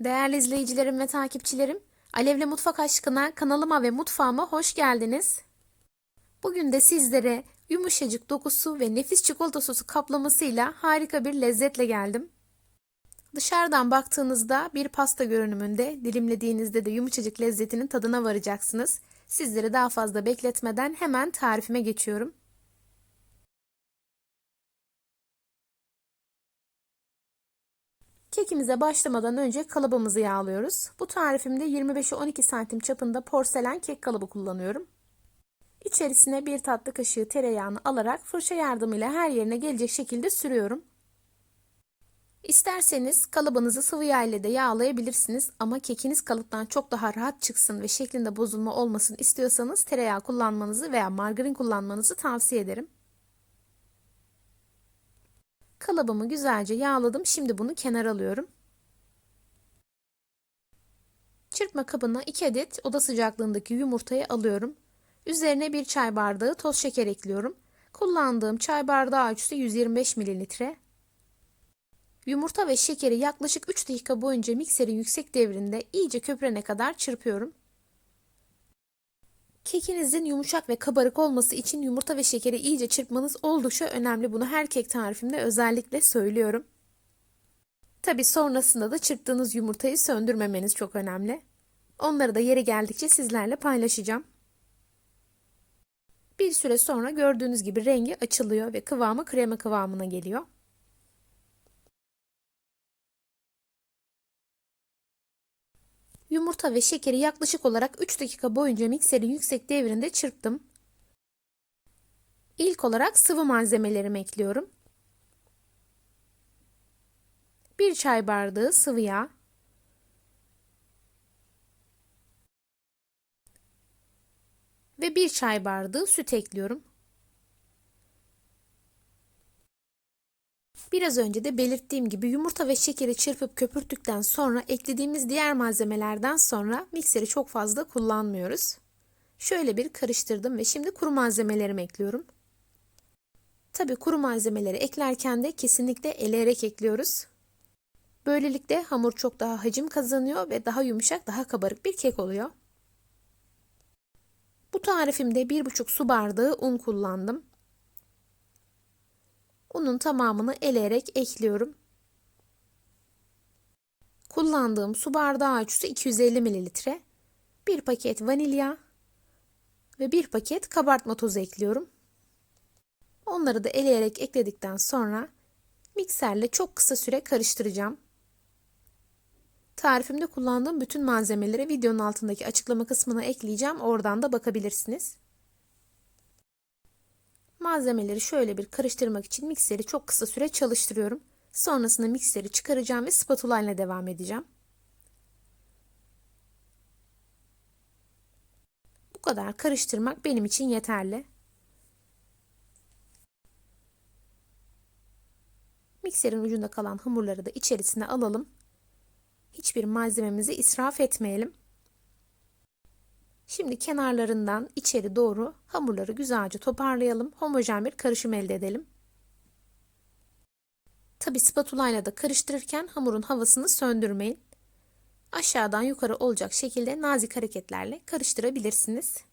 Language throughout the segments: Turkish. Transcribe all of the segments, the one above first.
Değerli izleyicilerim ve takipçilerim, Alevle Mutfak Aşkına kanalıma ve mutfağıma hoş geldiniz. Bugün de sizlere yumuşacık dokusu ve nefis çikolata sosu kaplamasıyla harika bir lezzetle geldim. Dışarıdan baktığınızda bir pasta görünümünde, dilimlediğinizde de yumuşacık lezzetinin tadına varacaksınız. Sizleri daha fazla bekletmeden hemen tarifime geçiyorum. Kekimize başlamadan önce kalıbımızı yağlıyoruz. Bu tarifimde 25-12 santim çapında porselen kek kalıbı kullanıyorum. İçerisine bir tatlı kaşığı tereyağını alarak fırça yardımıyla her yerine gelecek şekilde sürüyorum. İsterseniz kalıbınızı sıvı yağ ile de yağlayabilirsiniz ama kekiniz kalıptan çok daha rahat çıksın ve şeklinde bozulma olmasın istiyorsanız tereyağı kullanmanızı veya margarin kullanmanızı tavsiye ederim. Kalıbımı güzelce yağladım. Şimdi bunu kenara alıyorum. Çırpma kabına 2 adet oda sıcaklığındaki yumurtayı alıyorum. Üzerine 1 çay bardağı toz şeker ekliyorum. Kullandığım çay bardağı ölçüsü 125 mililitre. Yumurta ve şekeri yaklaşık 3 dakika boyunca mikserin yüksek devrinde iyice köpürene kadar çırpıyorum. Kekinizin yumuşak ve kabarık olması için yumurta ve şekeri iyice çırpmanız oldukça önemli. Bunu her kek tarifimde özellikle söylüyorum. Tabi sonrasında da çırptığınız yumurtayı söndürmemeniz çok önemli. Onları da yeri geldikçe sizlerle paylaşacağım. Bir süre sonra gördüğünüz gibi rengi açılıyor ve kıvamı krema kıvamına geliyor. Yumurta ve şekeri yaklaşık olarak 3 dakika boyunca mikserin yüksek devrinde çırptım. İlk olarak sıvı malzemelerimi ekliyorum. 1 çay bardağı sıvı yağ. Ve 1 çay bardağı süt ekliyorum. Biraz önce de belirttiğim gibi yumurta ve şekeri çırpıp köpürttükten sonra eklediğimiz diğer malzemelerden sonra mikseri çok fazla kullanmıyoruz. Şöyle bir karıştırdım ve şimdi kuru malzemelerimi ekliyorum. Tabi kuru malzemeleri eklerken de kesinlikle eleyerek ekliyoruz. Böylelikle hamur çok daha hacim kazanıyor ve daha yumuşak, daha kabarık bir kek oluyor. Bu tarifimde 1,5 su bardağı un kullandım. Unun tamamını eleyerek ekliyorum. Kullandığım su bardağı ölçüsü 250 mililitre. Bir paket vanilya ve bir paket kabartma tozu ekliyorum. Onları da eleyerek ekledikten sonra mikserle çok kısa süre karıştıracağım. Tarifimde kullandığım bütün malzemeleri videonun altındaki açıklama kısmına ekleyeceğim. Oradan da bakabilirsiniz. Malzemeleri şöyle bir karıştırmak için mikseri çok kısa süre çalıştırıyorum. Sonrasında mikseri çıkaracağım ve spatula ile devam edeceğim. Bu kadar karıştırmak benim için yeterli. Mikserin ucunda kalan hamurları da içerisine alalım. Hiçbir malzememizi israf etmeyelim. Şimdi kenarlarından içeri doğru hamurları güzelce toparlayalım. Homojen bir karışım elde edelim. Tabi spatula ile de karıştırırken hamurun havasını söndürmeyin. Aşağıdan yukarı olacak şekilde nazik hareketlerle karıştırabilirsiniz.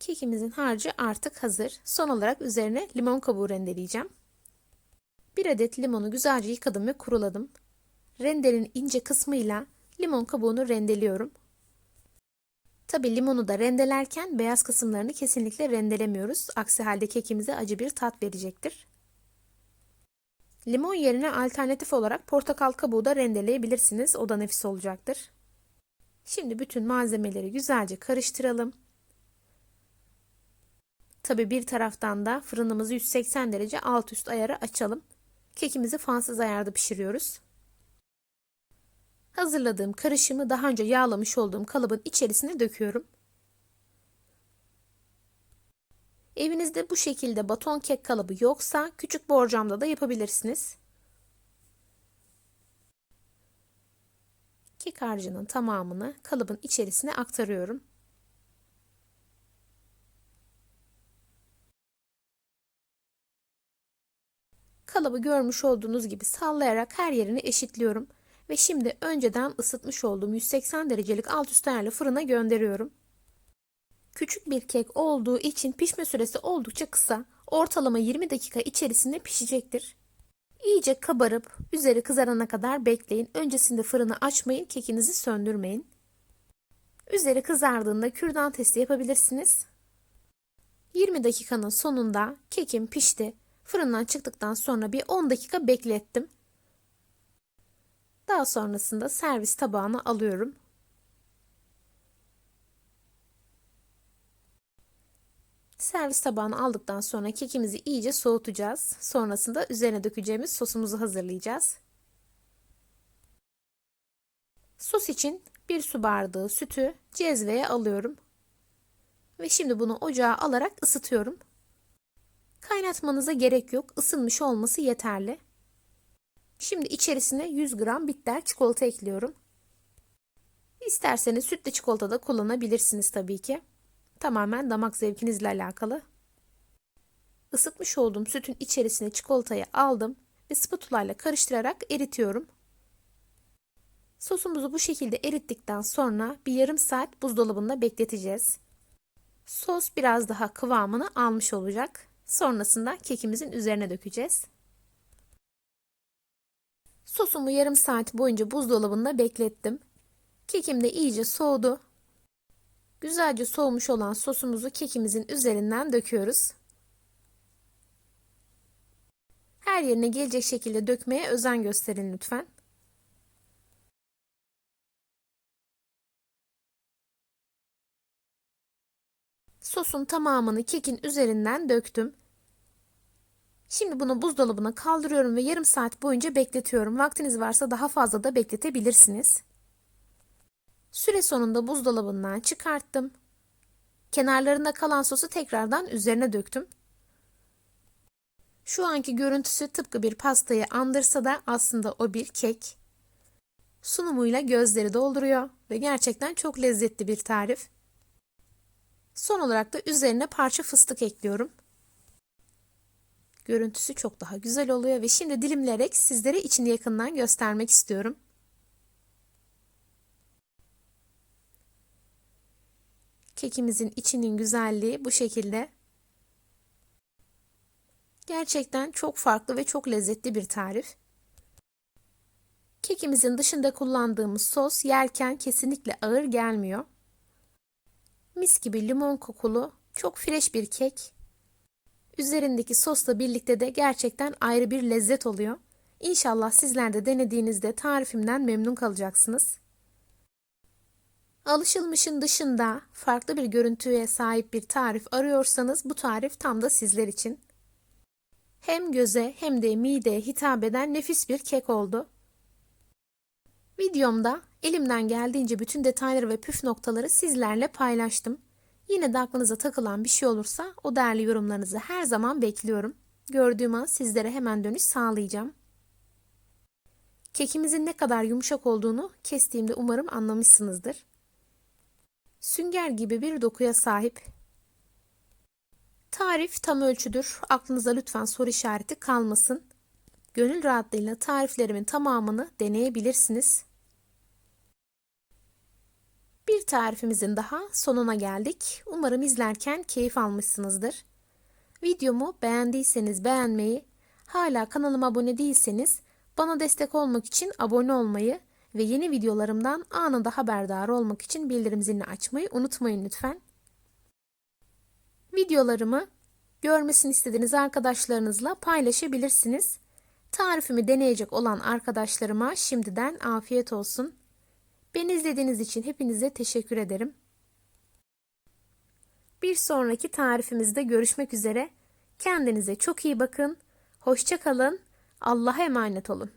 Kekimizin harcı artık hazır. Son olarak üzerine limon kabuğu rendeleyeceğim. Bir adet limonu güzelce yıkadım ve kuruladım. Rendenin ince kısmıyla limon kabuğunu rendeliyorum. Tabi limonu da rendelerken beyaz kısımlarını kesinlikle rendelemiyoruz. Aksi halde kekimize acı bir tat verecektir. Limon yerine alternatif olarak portakal kabuğu da rendeleyebilirsiniz. O da nefis olacaktır. Şimdi bütün malzemeleri güzelce karıştıralım. Tabi bir taraftan da fırınımızı 180 derece alt üst ayarı açalım. Kekimizi fansız ayarda pişiriyoruz. Hazırladığım karışımı daha önce yağlamış olduğum kalıbın içerisine döküyorum. Evinizde bu şekilde baton kek kalıbı yoksa küçük borcamda da yapabilirsiniz. Kek harcının tamamını kalıbın içerisine aktarıyorum. Kalıbı görmüş olduğunuz gibi sallayarak her yerini eşitliyorum. Ve şimdi önceden ısıtmış olduğum 180 derecelik alt üst ayarlı fırına gönderiyorum. Küçük bir kek olduğu için pişme süresi oldukça kısa. Ortalama 20 dakika içerisinde pişecektir. İyice kabarıp üzeri kızarana kadar bekleyin. Öncesinde fırını açmayın, kekinizi söndürmeyin. Üzeri kızardığında kürdan testi yapabilirsiniz. 20 dakikanın sonunda kekim pişti. Fırından çıktıktan sonra bir 10 dakika beklettim. Daha sonrasında servis tabağına alıyorum. Servis tabağına aldıktan sonra kekimizi iyice soğutacağız. Sonrasında üzerine dökeceğimiz sosumuzu hazırlayacağız. Sos için bir su bardağı sütü cezveye alıyorum. Ve şimdi bunu ocağa alarak ısıtıyorum. Kaynatmanıza gerek yok. Isınmış olması yeterli. Şimdi içerisine 100 gram bitter çikolata ekliyorum. İsterseniz sütlü çikolata da kullanabilirsiniz tabii ki. Tamamen damak zevkinizle alakalı. Isıtmış olduğum sütün içerisine çikolatayı aldım ve spatula ile karıştırarak eritiyorum. Sosumuzu bu şekilde erittikten sonra bir yarım saat buzdolabında bekleteceğiz. Sos biraz daha kıvamını almış olacak. Sonrasında kekimizin üzerine dökeceğiz. Sosumu yarım saat boyunca buzdolabında beklettim. Kekim de iyice soğudu. Güzelce soğumuş olan sosumuzu kekimizin üzerinden döküyoruz. Her yerine gelecek şekilde dökmeye özen gösterin lütfen. Sosun tamamını kekin üzerinden döktüm. Şimdi bunu buzdolabına kaldırıyorum ve yarım saat boyunca bekletiyorum. Vaktiniz varsa daha fazla da bekletebilirsiniz. Süre sonunda buzdolabından çıkarttım. Kenarlarında kalan sosu tekrardan üzerine döktüm. Şu anki görüntüsü tıpkı bir pastayı andırsa da aslında o bir kek. Sunumuyla gözleri dolduruyor ve gerçekten çok lezzetli bir tarif. Son olarak da üzerine parça fıstık ekliyorum. Görüntüsü çok daha güzel oluyor ve şimdi dilimleyerek sizlere içini yakından göstermek istiyorum. Kekimizin içinin güzelliği bu şekilde. Gerçekten çok farklı ve çok lezzetli bir tarif. Kekimizin dışında kullandığımız sos yerken kesinlikle ağır gelmiyor. Mis gibi limon kokulu, çok fresh bir kek. Üzerindeki sosla birlikte de gerçekten ayrı bir lezzet oluyor. İnşallah sizler de denediğinizde tarifimden memnun kalacaksınız. Alışılmışın dışında farklı bir görüntüye sahip bir tarif arıyorsanız bu tarif tam da sizler için. Hem göze hem de mideye hitap eden nefis bir kek oldu. Videomda elimden geldiğince bütün detayları ve püf noktaları sizlerle paylaştım. Yine de aklınıza takılan bir şey olursa o değerli yorumlarınızı her zaman bekliyorum. Gördüğüm an sizlere hemen dönüş sağlayacağım. Kekimizin ne kadar yumuşak olduğunu kestiğimde umarım anlamışsınızdır. Sünger gibi bir dokuya sahip. Tarif tam ölçüdür. Aklınıza lütfen soru işareti kalmasın. Gönül rahatlığıyla tariflerimin tamamını deneyebilirsiniz. Bir tarifimizin daha sonuna geldik. Umarım izlerken keyif almışsınızdır. Videomu beğendiyseniz beğenmeyi, hala kanalıma abone değilseniz bana destek olmak için abone olmayı ve yeni videolarımdan anında haberdar olmak için bildirim zilini açmayı unutmayın lütfen. Videolarımı görmesini istediğiniz arkadaşlarınızla paylaşabilirsiniz. Tarifimi deneyecek olan arkadaşlarıma şimdiden afiyet olsun. Beni izlediğiniz için hepinize teşekkür ederim. Bir sonraki tarifimizde görüşmek üzere. Kendinize çok iyi bakın. Hoşça kalın. Allah'a emanet olun.